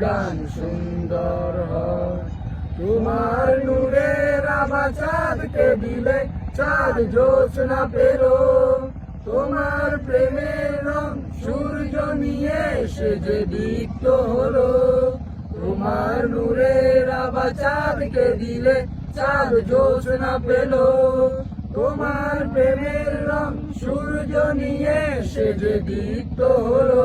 গান সুন্দর তোমার নূরের আভা চাঁদকে দিলে চাঁদ জোছনা পেল। তোমার প্রেমের রং সূর্য নিয়ে এসে যে দীপ্ত হলো। তোমার নূরের আভা চাঁদকে দিলে চাঁদ জোছনা পেল। তোমার প্রেমের রং সূর্য নিয়ে সে যে দীপ্ত হলো।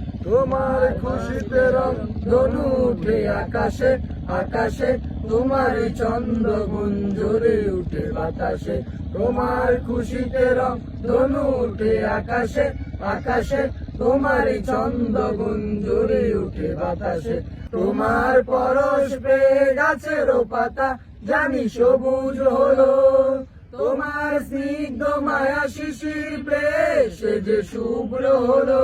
তোমার খুশিতে রং ধনু উঠে আকাশে আকাশে তোমার চন্দ্র গুঞ্জরে উঠে বাতাসে। তোমার খুশিতে রং ধনু উঠে আকাশে আকাশে তোমার চন্দ্র গুঞ্জরে উঠে বাতাসে। তোমার পরশ পেয়ে গাছের পাতা, জানি সবুজ হলো। তোমার স্নিগ্ধ মায়া শিশির পেয়ে সে যে শুভ্র হলো।